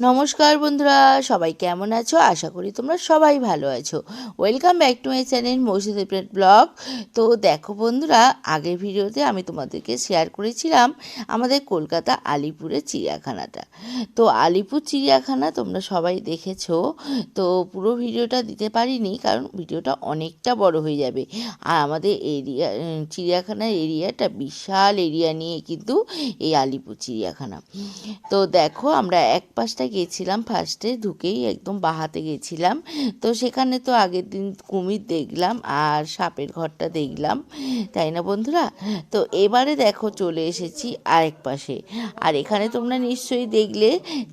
নমস্কার বন্ধুরা, সবাই কেমন আছো? আশা করি তোমরা সবাই ভালো আছো। Welcome back to my channel মৌসুদি plate blog. তো দেখো বন্ধুরা, আগের ভিডিওতে আমি তোমাদেরকে শেয়ার করেছিলাম আমাদের কলকাতা আলিপুরের চিড়িয়াখানাটা। তো আলিপুর চিড়িয়াখানা তোমরা সবাই দেখেছ। তো পুরো ভিডিওটা দিতে পারিনি, কারণ ভিডিওটা অনেকটা বড় হয়ে যাবে। আর আমাদের এরিয়া চিড়িয়াখানার এরিয়াটা বিশাল এরিয়া নিয়ে কিন্তু এই আলিপুর চিড়িয়াখানা। তো দেখো আমরা এক পাশটা গেছিলাম ফার্স্টে ঢুকেই একদম বাহাতে গেছিলাম তো সেখানে তো আগের দিন কুমির দেখলাম আর সাপের ঘরটা দেখলাম, তাই না বন্ধুরা? তো এবারে দেখো চলে এসেছি আরেক পাশে। আর এখানে তোমরা নিশ্চয়ই দেখলে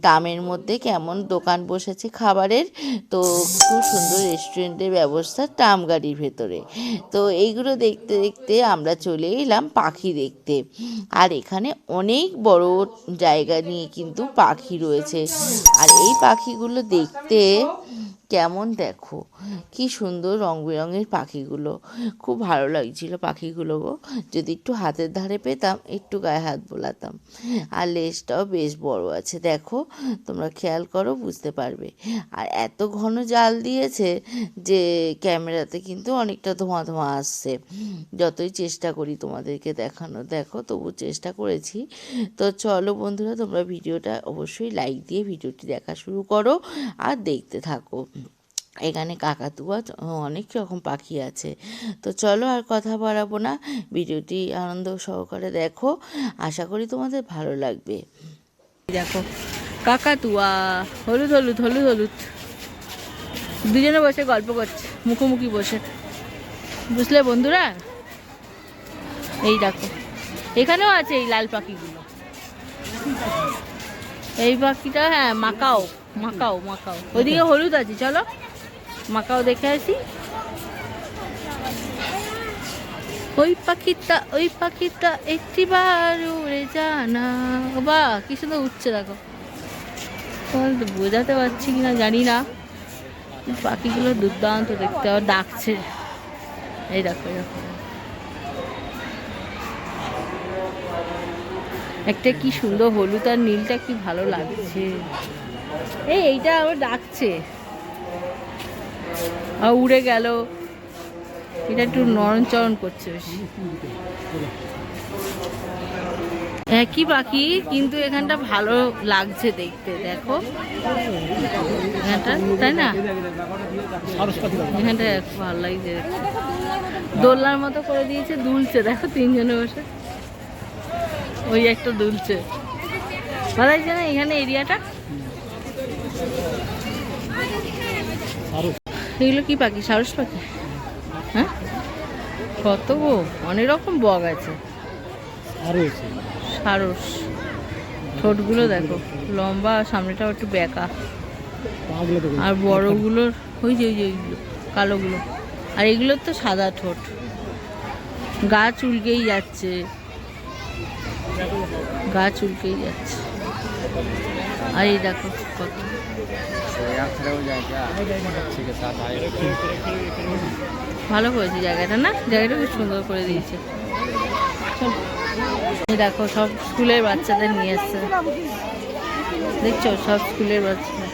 টামের মধ্যে কেমন দোকান বসেছে খাবারের। তো খুব সুন্দর রেস্টুরেন্টের ব্যবস্থা টাম গাড়ির ভেতরে। তো এইগুলো দেখতে দেখতে আমরা চলে এলাম পাখি দেখতে। আর এখানে অনেক বড় জায়গা নিয়ে কিন্তু পাখি রয়েছে। আর এই পাখিগুলো দেখতে কেমন দেখো? কি সুন্দর রং বেরঙের পাখিগুলো। খুব ভালো লাগছিল পাখিগুলো গো। যদি একটু হাতের ধারে পেতাম, একটু গায়ে হাত বোলাতাম। আর লেজটাও বেশ বড় আছে, দেখো। তোমরা খেয়াল করো, বুঝতে পারবে। আর এত ঘন জাল দিয়েছে যে ক্যামেরাতে কিন্তু অনেকটা ধোঁয়া ধোঁয়া আসছে। যতই চেষ্টা করি তোমাদেরকে দেখানো দেখো তবু চেষ্টা করেছি। তো চলো বন্ধুরা, তোমরা ভিডিওটা অবশ্যই লাইক দিয়ে ভিডিওটি দেখা শুরু করো আর দেখতে থাকো। এখানে কাকাতুয়া অনেক রকম পাখি আছে। তো চলো আর কথা বাড়াবো না। ভিডিওটি আনন্দ সহকারে দেখো। আশা করি তোমাদের ভালো লাগবে। দেখো, কাকাতুয়া, হলুদ হলুদ হলুদ হলুদ। দুজনে বসে গল্প করছে, মুখোমুখি বসে। বুঝলে বন্ধুরা? এই দেখো, এখানেও আছে এই লাল পাখিগুলো। এই পাখিটা হ্যাঁ মাকাও মাকাও মাকাও। ওইদিকে হলুদ আছে, চলো। মাকাও দেখে আসি। ওই পাখিটা ওই পাখিটা একটিবার উড়ে জানা। বা কি সুন্দর উঠছে দেখো। বোঝাতে পারছি কিনা জানি না। পাখিগুলো দুর্দান্ত দেখতে, আবার ডাকছে। এই দেখো দেখো। একটা কি সুন্দর হলুদ আর নীলটা, কি ভালো লাগছে। এই, এইটা আবার ডাকছে। আর উড়ে গেল। এটা একটু নরম চরণ করছে বেশি। একই পাখি, কিন্তু এখানটা ভালো লাগছে দেখতে, দেখো। এখানটা, তাই না? এখানটা ভালো লাগছে দোলনার মতো করে দিয়েছে, দুলছে। দেখো তিনজনে বসে। ওই একটা দুলছে। ভালো লাগছে না এখানে এরিয়াটা? এগুলো কি পাখি? সারস পাখি? হ্যাঁ? কত গো? অনেক রকম বগ আছে। সারস। ঠোঁটগুলো দেখো। লম্বা সামনেটাও একটু বেঁকা। আর বড়গুলোর ওই যে ওই যে ওইগুলো কালোগুলো। আর এগুলোর তো সাদা ঠোঁট। গা চুলকেই যাচ্ছে। গা চুলকেই যাচ্ছে। আর এই দেখো কত। ভালো করেছে জায়গাটা, না? জায়গাটা খুব সুন্দর করে দিয়েছে। দেখো, সব স্কুলের বাচ্চাদের নিয়ে এসছে। দেখছ, সব স্কুলের বাচ্চাদের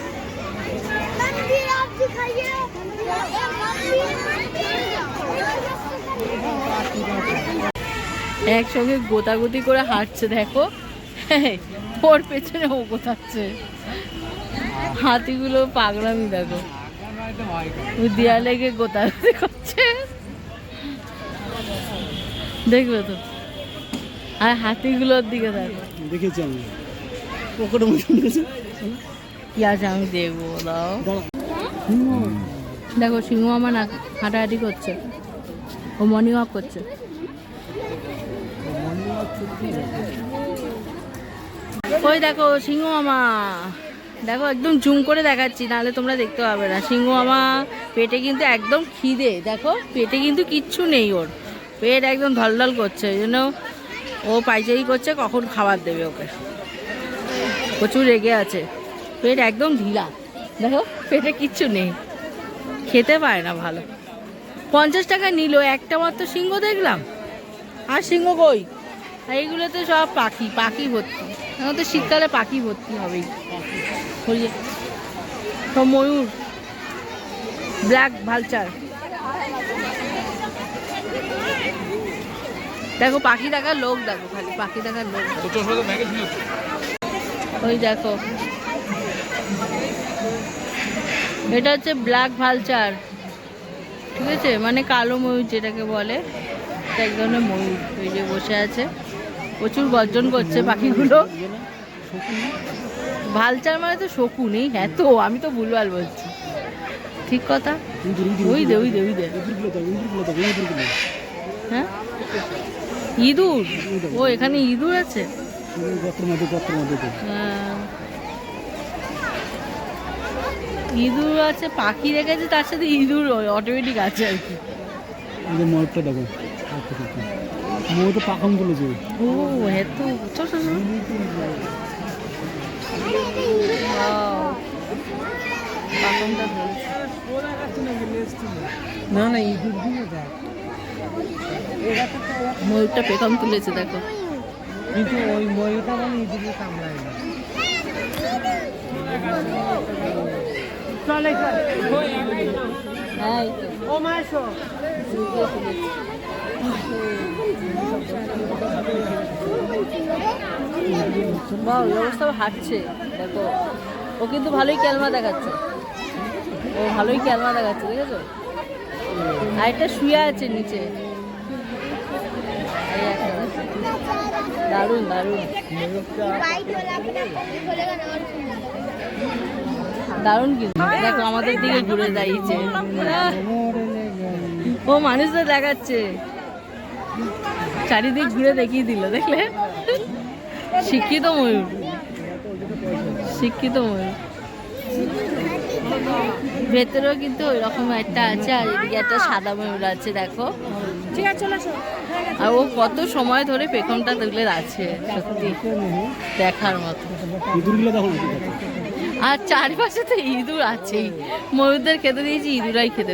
একসঙ্গে গোতাগুতি করে হাঁটছে, দেখো। ওর পেছনে ও গোতাচ্ছে। হাতিগুলো পাগলামি দেখো। দেয়ালে গিয়ে গোতাগুতি করছে। দেখবে তো? আর হাতিগুলোর দিকে দেখো। দেখেছি আমি। পকেটে কি আছে আমি দেখব দাও দেখো সিংহ আমার না হাঁটাহাঁটি করছে। ও মর্নিং ওয়াক করছে। ওই দেখো সিংহ মামা দেখো, একদম জুম করে দেখাচ্ছি, নাহলে তোমরা দেখতে পাবে না। সিংহ মামা পেটে কিন্তু একদম খিদে, দেখো, পেটে কিন্তু কিচ্ছু নেই ওর। পেট একদম ধলধল করছে ওই জন্য ও পাইচারি করছে, কখন খাবার দেবে ওকে? প্রচুর রেগে আছে। পেট একদম ঢিলা, দেখো, পেটে কিচ্ছু নেই। খেতে পারে না ভালো। পঞ্চাশ টাকা নিল, একটা মাত্র সিংহ দেখলাম। আর সিংহ কই? এইগুলোতে সব পাখি পাখি ভর্তি। এখন তো শীতকালে পাখি ভর্তি হবেই। সব ময়ূর ব্ল্যাক ভালচার দেখো পাখি দেখার লোক দেখো খালি পাখি দেখার লোক ওই দেখো এটা হচ্ছে ব্ল্যাক ভালচার ঠিক আছে? মানে কালো ময়ূর যেটাকে বলে এক ধরনের ময়ূর। ওই যে বসে আছে। প্রচুর গর্জন করছে পাখিগুলো ভালচার মানে তো শকুন, এই হ্যাঁ তো, আমি তো ভুলভাল বলছি। ঠিক কথা? ওই দে ওই দে ওই দে। হ্যাঁ? ইঁদুর? ও, এখানে ইঁদুর আছে? হ্যাঁ। ইঁদুর আছে, পাখি রেখেছে, তার সাথে ইঁদুর অটোমেটিক আছে আর কি। ময়ূরটা দেখো তো। পাখন ও হ্যাঁ তো চল চল চল। Wow. পাখনটা ধরেছে। না না ইঁদুর দিয়ে দেখ। ময়ূরটা পেখম তুলেছে দেখো। কিন্তু ওই ময়ূরটা মানে ইঁদুরে কামড়ায় না। চলে হ্যাঁ ও মাসো বাহ এই অবস্থা হাঁটছে, দেখো। ও কিন্তু ভালোই ক্যালমা দেখাচ্ছে। ও ভালোই ক্যালমা দেখাচ্ছে ঠিক আছে আর একটা শুয়ে আছে নিচে। দারুণ দারুণ। দারুণ কিন্তু। দেখো, আমাদের দিকে ঘুরে দাঁড়িয়েছে। ও মানুষদের দেখাচ্ছে। চারিদিক ঘুরে দেখিয়ে দিল দেখলে? শিক্ষিত ময়ূর। শিক্ষিত ময়ূর। ভেতরেও কিন্তু ওই রকম একটা আছে আর এদিকে একটা সাদা ময়ূর আছে দেখো। আর ও কত সময় ধরে পেখমটা তুলে আছে সত্যি। দেখার মতো। আর চারপাশে তো ইঁদুর আছেই। ময়ূরদের খেতে দিয়েছি ইঁদুরাই খেতে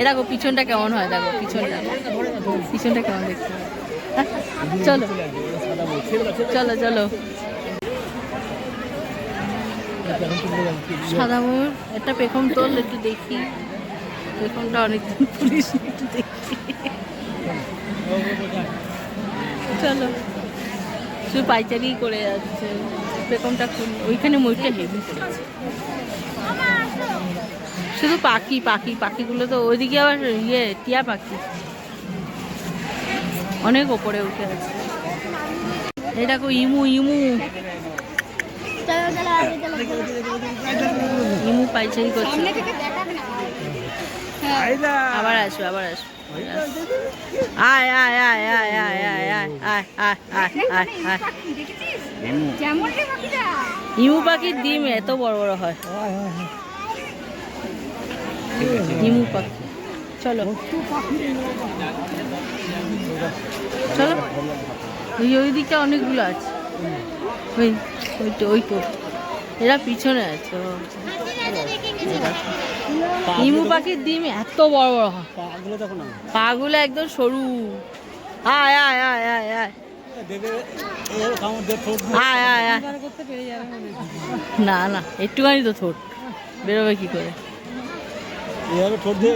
এ দেখো পিছনটা কেমন হয় দেখো পিছনটা। পিছনটা কেমন দেখতে। চলো। চলো চলো। সাদা ময়ূর একটা পেখম তোল, একটু দেখি। পেখমটা অনেকদিন পুলিশ একটু দেখি। চলো। শুধু পাইচারি করে যাচ্ছে। পেখমটা ওইখানে ময়ূরটা হেভি করেছে শুধু পাখি পাখি, পাখিগুলো তো ওইদিকে আবার ইয়ে টিয়া পাখি। অনেক ওপরে উঠে আছে এই দেখো ইমু ইমু ইমু পাইচারি করছে আবার আসবে আবার আয় আয় আয় আয় আয় আয় আয় আয় আয় আয় আয় ইমু পাখির ডিম এত বড় বড় হয় ইমু পাখি চলো চলো। ওই ওই দিকটা অনেকগুলো আছে। ওই ওই তো ওই তো এরা পিছনে আছে। ইমু পাখির ডিম এত বড় বড় হয়। পাগুলো একদম সরু। আয় আয় আয় আয় আয়। না না, একটুখানি তো ঠোঁট। বেরোবে কি করে? ঠোঁট দিয়ে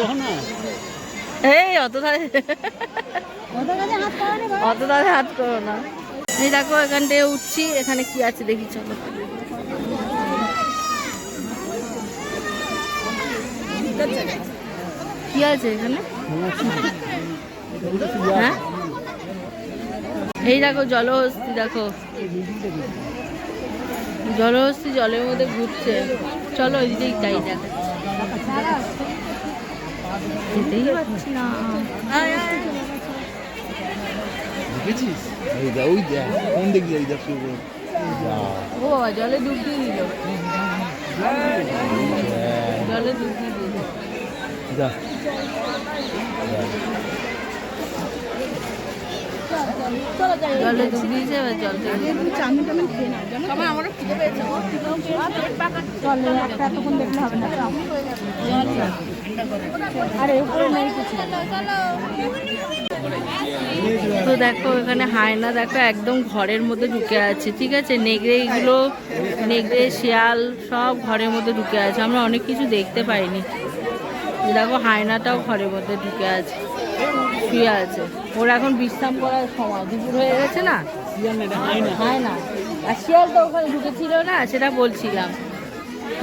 তখন না। এই, অত ধারে অত ধারে হাত করো না। এই দেখো, এখান থেকে উঠছি, এখানে কি আছে দেখি, চলো। কি আছে এখানে? হ্যাঁ? এই দেখো, জলহস্তি দেখো। জলহস্তি জলের মধ্যে ঘুরছে। চলো, ওই দিকেই তাই দেখা যেতেই পারছি না। দেখেছিস? ওই দা ওই দা কোন দিক দিয়ে দেখছি ও জলে ডুব দিয়ে দিল। জলে ডুব দিয়ে দিল। যা। জলে জল তো দেখো এখানে হায়না দেখো একদম ঘরের মধ্যে ঢুকে আছে ঠিক আছে? নেগড়ে এগুলো নেগড়ে শিয়াল সব ঘরের মধ্যে ঢুকে আছে আমরা অনেক কিছু দেখতে পাইনি। দেখো হায়নাটাও ঘরের মধ্যে ঢুকে আছে। শুয়ে আছে। ওর এখন বিশ্রাম করার সময়। দুপুর হয়ে গেছে না? হয় না। আর শিয়াল তো ওখানে ঢুকেছিল না, সেটা বলছিলাম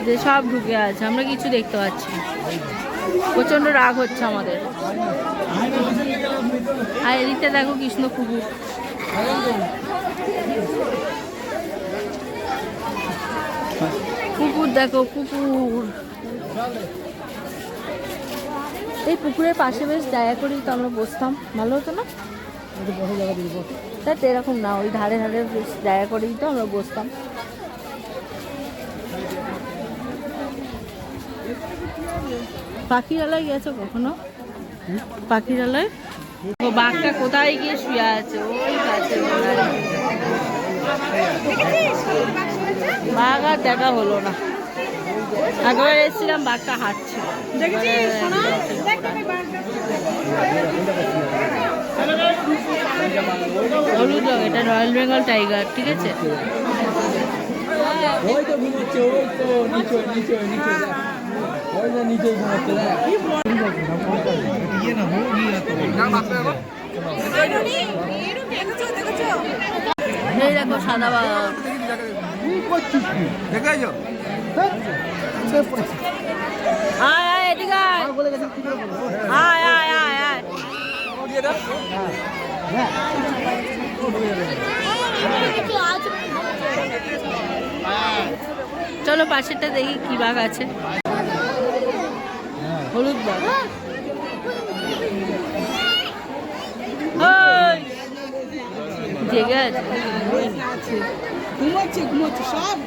যে সব ঢুকে আছে, আমরা কিছু দেখতে পাচ্ছি প্রচণ্ড রাগ হচ্ছে আমাদের। আর এদিকটা দেখো কৃষ্ণ কুকুর। কুকুর দেখো, কুকুর। এই পুকুরের পাশে বেশ দয়া করেই তো আমরা বসতাম। ভালো হতো না? তা তো এরকম না ওই ধারে ধারে বেশ দয়া করেই তো আমরা বসতাম। পাখিরালয় গেছো কখনো? পাখিরালয়? ও বাঘটা কোথায় গিয়ে শুয়ে আছে? ওই গোড়ায়। বাঘ আর দেখা হলো না। একবার এসেছিলাম বাঘটা হাঁটছিল হলুদ রঙ এটা রয়্যাল বেঙ্গল টাইগার ঠিক আছে? ওই তো ঘুমোচ্ছে ওই তো নিচে নিচে নিচে। ওই যে নিচে ঘুমোচ্ছে দেখ। এই দেখো সাদা বাঘ। চলো পাশেরটা দেখি কি বাঘ আছে। হলুদ বাঘ। জেগে আছে। ঘুমোচ্ছে ঘুমোচ্ছে সব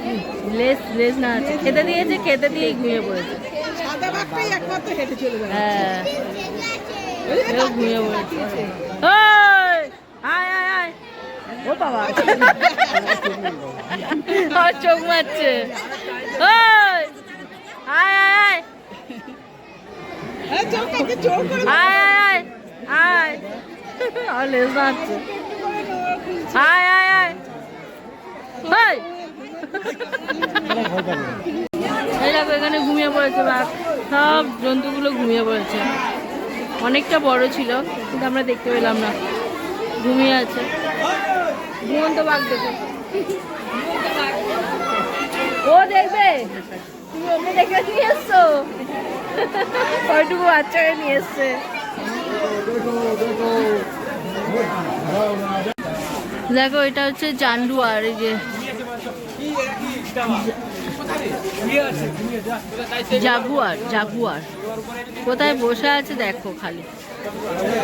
লেস লেস না আছে। খেতে দিয়েছে খেতে দিয়ে ঘুমিয়ে পড়েছে। সাদা বাঘটাই একমাত্র হেঁটে চলে যাবে হ্যাঁ। ঘুমিয়ে পড়েছে! আয় আয় আয়! ও বাবা! আর চোখ মারছে! আয় আয় আয়! আয় আয় আয় আয়! আর মারছে আয় আয় ওই! দেখো, এখানে ঘুমিয়ে পড়েছে বাঘ সব জন্তুগুলো ঘুমিয়ে পড়েছে। অনেকটা বড় ছিল, কিন্তু আমরা দেখতে পেলাম না। ঘুমিয়ে আছে। ঘুমন্ত বাঘ দেখে। ও দেখবে। তুমি ওকে দেখে নিয়ে এসছো। কয়টুকু বাচ্চাকে নিয়ে এসছে। দেখো, এটা হচ্ছে জান্ডুয়ার, এই যে। Jaguar jaguar. কোথায় বসে আছে দেখো খালি।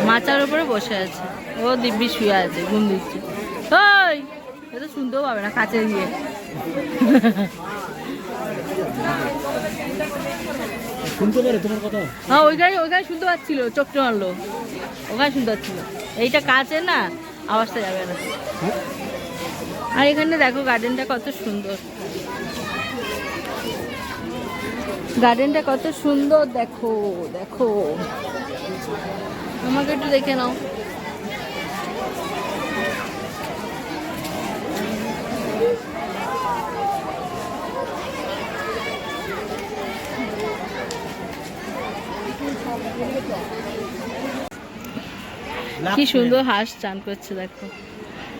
মাচার উপরে বসে আছে। ও দিব্যি শুয়ে আছে ঘুম দিচ্ছে। ওই এ তো শুনতেও পাবে না কাছে গিয়ে। শুনতে পারে তোমার কথা? হ্যাঁ ওইখানে ওইখানে শুনতে পাচ্ছিল চোখটা মারলো। ওখানে শুনতে পাচ্ছিল। এইটা কাছে না আওয়াজটা যাবে না। আর এখানে দেখো গার্ডেনটা কত সুন্দর। গার্ডেনটা কত সুন্দর, দেখো দেখো। আমাকে একটু দেখে নাও। কি সুন্দর হাঁস চান করছে, দেখো।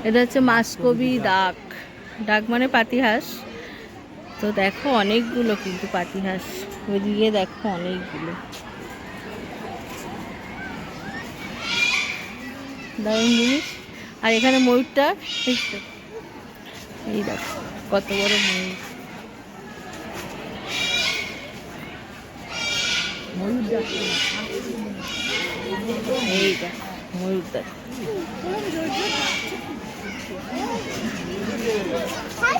এটা হচ্ছে মাসকবি ডাক। ডাক মানে পাতি হাঁস তো দেখো অনেকগুলো কিন্তু পাতি হাঁস ওইদিকে দেখো অনেকগুলো। দারুণ জিনিস। আর এখানে ময়ূরটা? এই দেখো, কত বড় ময়ূর। ময়ূর এই দেখো ময়ূর দেখো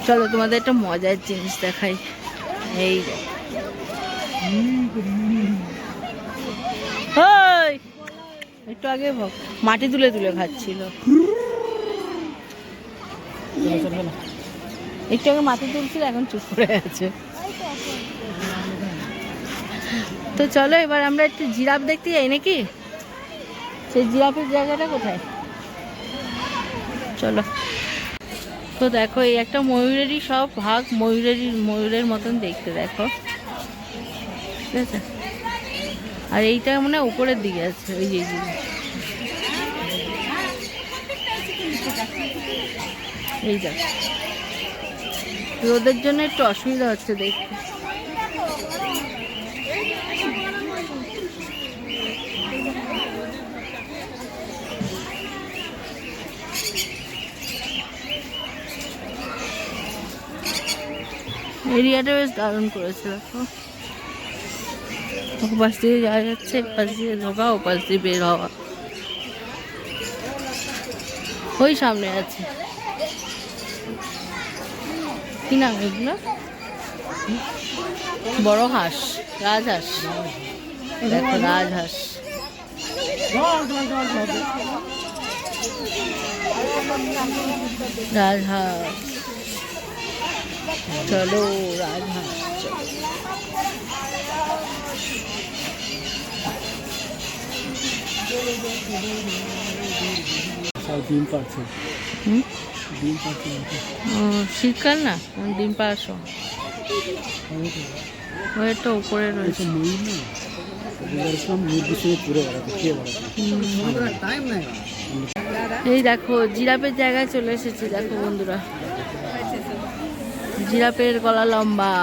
চলো, তোমাদের একটা মজার জিনিস দেখাই। এই। একটু আগে মাটি তুলে তুলে খাচ্ছিল। একটু আগে মাটি তুলছিল, এখন চুপ করে আছে। তো চলো, এবার আমরা একটু জিরাফ দেখতে যাই নাকি? সেই জিরাফের জায়গাটা কোথায়? চলো। তো দেখো, এই একটা ময়ূরেরই সব ভাগ, ময়ূরেরই, ময়ূরের মতন দেখতে দেখো। ঠিক আছে? আর এইটা মানে উপরের দিকে আছে, ওই যে, এই রোদের জন্য একটু অসুবিধা হচ্ছে দেখতে। এরিয়াটা বেশ দারুণ করেছে, দেখো। ওপাশ দিয়ে যাওয়া যাচ্ছে, এপাশ দিয়ে ঢোকা, ওপাশ দিয়ে বের হওয়া। ওই সামনে আছে। কি নাম এগুলো? বড় হাঁস, রাজহাঁস। দেখো, রাজহাঁস। রাজহাঁস। চলো রাজহাঁস চলো। ডিম পাচ্ছে ডিম পাচ্ছে শীতকাল না? ডিম পাওয়ার সময় ওয়েটটা উপরে রয়েছে। এই দেখো জিরাফের জায়গায় চলে এসেছি দেখো বন্ধুরা। জিরাফের গলা লম্বা।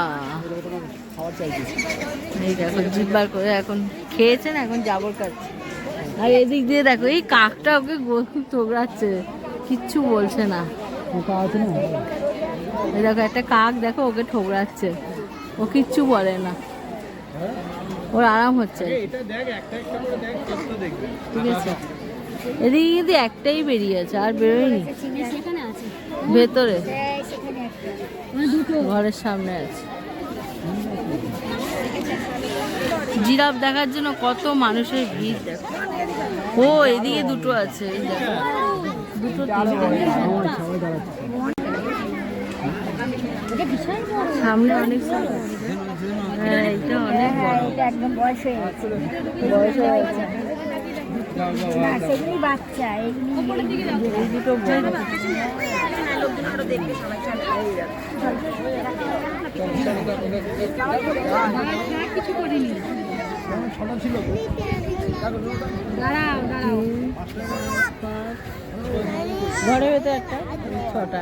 এই দেখো করে এখন খেয়েছেন এখন জাবর খাচ্ছে। আর এদিক দিয়ে দেখো এই কাকটা ওকে ঠোকরাচ্ছে কিচ্ছু বলছে না। ওটা না এই দেখো একটা কাক দেখো ওকে ঠোকরাচ্ছে ও কিচ্ছু বলে না। ওর আরাম হচ্ছে। ঠিক আছে। এদিকে কিন্তু একটাই বেরিয়েছে আর বেরোয়নি। ভেতরে। ঘরের সামনে আছে। জিরাফ দেখার জন্য কত মানুষের ভিড় দেখো। ও এদিকে দুটো আছে দুটো সামনে অনেক হ্যাঁ এটা অনেক একদম বয়স হয়ে গেছে বয়স হয়ে গেছে বাচ্চা এই দুটো বড় ঘরের ভেতরে একটা, ছটা।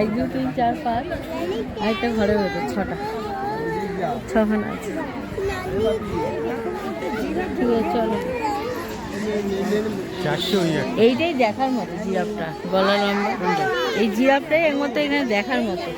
এক, দুই, তিন, চার, পাঁচ। একটা ঘরের ভেতর, ছটা। ছখানা আছে। ঠিক আছে, চলো। এইটাই দেখার মতো জিরাফটা। গলা লম্বা এই জিরাফটাই এর মতো এখানে দেখার মতো।